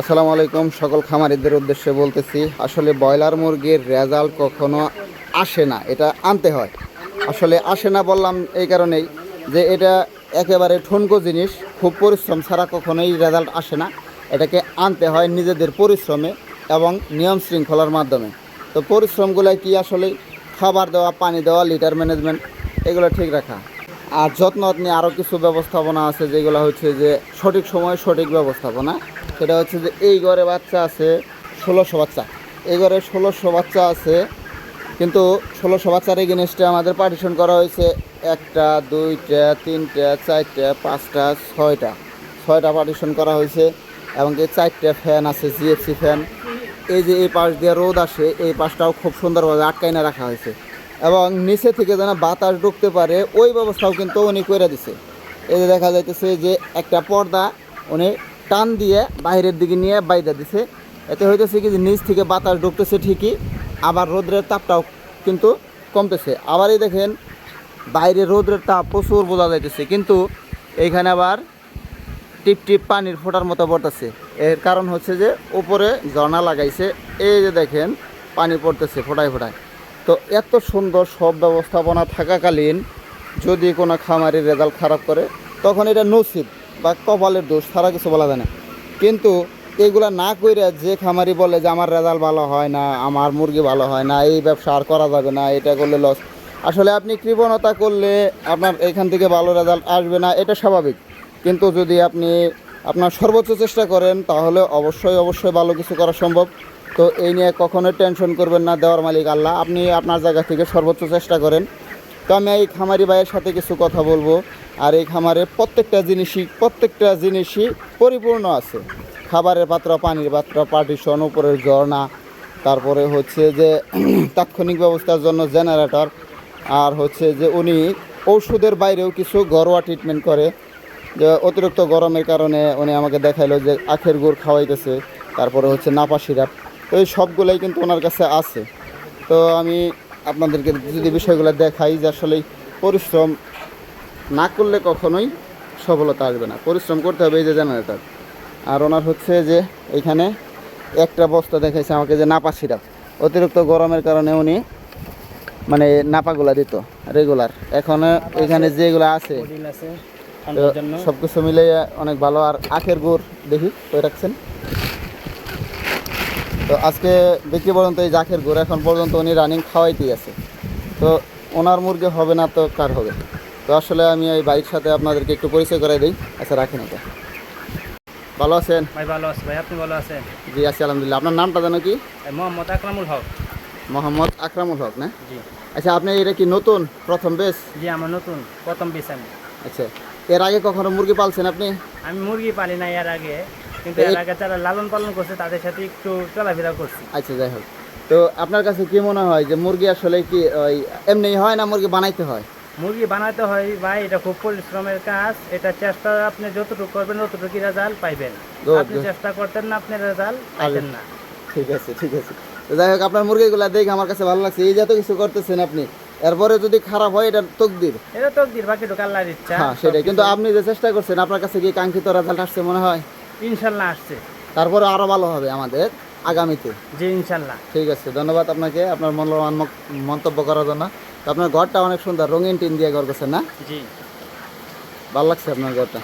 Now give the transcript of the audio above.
আসসালামু আলাইকুম। সকল খামারিদের উদ্দেশ্যে বলতেছি, আসলে ব্রয়লার মুরগির রেজাল্ট কখনো আসে না, এটা আনতে হয়। আসলে আসে না বললাম এই কারণেই যে এটা একেবারে ঠুনকো জিনিস, খুব পরিশ্রম ছাড়া কখনোই রেজাল্ট আসে না। এটাকে আনতে হয় নিজেদের পরিশ্রমে এবং নিয়ম শৃঙ্খলার মাধ্যমে। তো পরিশ্রমগুলো কি আসলে খাবার দেওয়া, পানি দেওয়া, লিটার ম্যানেজমেন্ট, এগুলো ঠিক রাখা? আর যত্ন নিয়ে আরও কিছু ব্যবস্থাপনা আছে যেগুলো হচ্ছে যে সঠিক সময়ে সঠিক ব্যবস্থাপনা। সেটা হচ্ছে যে এই ঘরে বাচ্চা আছে ষোলোশো বাচ্চা। এই ঘরে ষোলোশো বাচ্চা আছে, কিন্তু ষোলোশো বাচ্চার এগেনস্টে আমাদের পার্টিশন করা হয়েছে একটা, দুইটা, তিনটা, চারটা, পাঁচটা, ছয়টা। ছয়টা পার্টিশন করা হয়েছে এবং এই চারটা ফ্যান আছে জিএফসি ফ্যান এই যে এই পাশ দিয়ে রোদ আসে, এই পাশটাও খুব সুন্দরভাবে আটকাইনা রাখা হয়েছে। এবং নিচে থেকে যেন বাতাস ঢুকতে পারে, ওই ব্যবস্থাও কিন্তু উনি করে দিছে। এই যে দেখা যাইতেছে যে একটা পর্দা উনি টান দিয়ে বাইরের দিকে নিয়ে বাইরে দিছে। এতে হইতেছে কি যে নিচ থেকে বাতাস ঢুকতেছে ঠিকই, আবার রোদ্রের তাপটাও কিন্তু কমতেছে। আবারই দেখেন, বাইরে রোদ্রের তাপ প্রচুর বোঝা যাইতেছে, কিন্তু এইখানে আবার টিপ টিপ পানির ফোটার মতো পড়তেছে। এর কারণ হচ্ছে যে উপরে ঝর্ণা লাগাইছে, এই যে দেখেন, পানি পড়তেছে ফোটায় ফোটায়। তো এত সুন্দর সব ব্যবস্থাপনা থাকাকালীন যদি কোনো খামারের রেজাল্ট খারাপ করে, তখন এটা নসিব। বা কপালের দোষ ছাড়া কিছু বলা যায় না। কিন্তু এগুলা না কইরা যে খামারি বলে যে আমার রেজাল্ট ভালো হয় না, আমার মুরগি ভালো হয় না, এই ব্যবসা আর করা যাবে না, এটা করলে লস আসলে আপনি কৃপণতা করলে আপনার এখান থেকে ভালো রেজাল্ট আসবে না, এটা স্বাভাবিক। কিন্তু যদি আপনি আপনার সর্বোচ্চ চেষ্টা করেন, তাহলে অবশ্যই অবশ্যই ভালো কিছু করা সম্ভব। তো এই নিয়ে কখনোই টেনশন করবেন না, দেওয়ার মালিক আল্লাহ, আপনি আপনার জায়গা থেকে সর্বোচ্চ চেষ্টা করেন। তো আমি এই খামারি ভাইয়ের সাথে কিছু কথা বলব। আর এই খামারে প্রত্যেকটা জিনিসই প্রত্যেকটা জিনিসই পরিপূর্ণ আছে। খাবারের পাত্র, পানির পাত্র পার্টিশন উপরের ঝর্ণা, তারপরে হচ্ছে যে তাৎক্ষণিক ব্যবস্থার জন্য জেনারেটর আর হচ্ছে যে উনি ওষুধের বাইরেও কিছু ঘরোয়া ট্রিটমেন্ট করে। যে অতিরিক্ত গরমের কারণে উনি আমাকে দেখাইলো যে আখের গুড় খাওয়াইতেছে, তারপরে হচ্ছে নাপা সিরাপ, তো এই সবগুলোই কিন্তু ওনার কাছে আছে। তো আমি আপনাদেরকে যদি বিষয়গুলো দেখাই যে আসলে পরিশ্রম না করলে কখনোই সফলতা আসবে না। পরিশ্রম করতে হবে এই যে জেনারেটার আর ওনার হচ্ছে যে এখানে একটা বস্তা দেখাইছে আমাকে যে নাপা সিরাপ। অতিরিক্ত গরমের কারণে উনি মানে নাপাগুলা দিত রেগুলার এখন এখানে যেগুলো আছে সব কিছু মিলে অনেক ভালো। আর আখের গুড় দেখি কই রাখছেন? তো আজকে দেখি পর্যন্ত এই যে আখের গুড় এখন পর্যন্ত উনি রানিং খাওয়াইতেই আছে। তো ওনার মুরগি হবে না তো কার হবে? তো আসলে আমি এই বাইক সাথে আপনাদেরকে একটু পরিচয় করে দিই। আচ্ছা রাখেন এটা। ভালো আছেন? ভাই ভালো আছে। ভাই আপনি ভালো আছেন? জি আছি আলহামদুলিল্লাহ। আপনার নামটা জানো কি? মোহাম্মদ আকরামুল হক। মোহাম্মদ আকরামুল হক না? জি। আচ্ছা আপনি এটা কি নতুন? প্রথম বেশ? জি আমার নতুন। প্রথম বেশ আমি। আচ্ছা এর আগে কখনো মুরগি পালছেন আপনি? আমি মুরগি পালি না এর আগে কিন্তু এর আগে যারা লালন পালন করছে তাদের সাথে একটু চলাফেরা করছি। আচ্ছা যাই হোক। তো আপনার কাছে কি মনে হয় যে মুরগি আসলে কি ওই এমনি হয় না মুরগি বানাইতে হয়? মুরগি বানাতে হয় ভাই এটা খুব পরিশ্রমের কাজ। এটা চেষ্টা আপনি যতটুকু করবেন ততটুকু রেজাল্ট পাইবেন। আপনি চেষ্টা করতেন না আপনি রেজাল্ট পাইবেন না। ঠিক আছে ঠিক আছে। যাই হোক আপনার মুরগিগুলা দেখে আমার কাছে ভালো লাগছে। এই যে এত কিছু করতেছেন আপনি এরপরে যদি খারাপ হয় এটা তকদির। এটা তো দিন বাকি ঢোকা আল্লাহর ইচ্ছা। হ্যাঁ সেটাই। কিন্তু আপনি যে চেষ্টা করছেন আপনার কাছে কি কাঙ্ক্ষিত রেজাল্ট আসছে মনে হয়? ইনশাল্লাহ আসছে। তারপরে আরও ভালো হবে আমাদের আগামীতে। জি ইনশাল্লাহ। ঠিক আছে ধন্যবাদ আপনাকে আপনার মূল্যবান মন্তব্য করার জন্য। তো আপনার ঘরটা অনেক সুন্দর রঙিন টিন দিয়ে ঘর করছেন না? জি। ভালো লাগছে আপনার ঘরটা?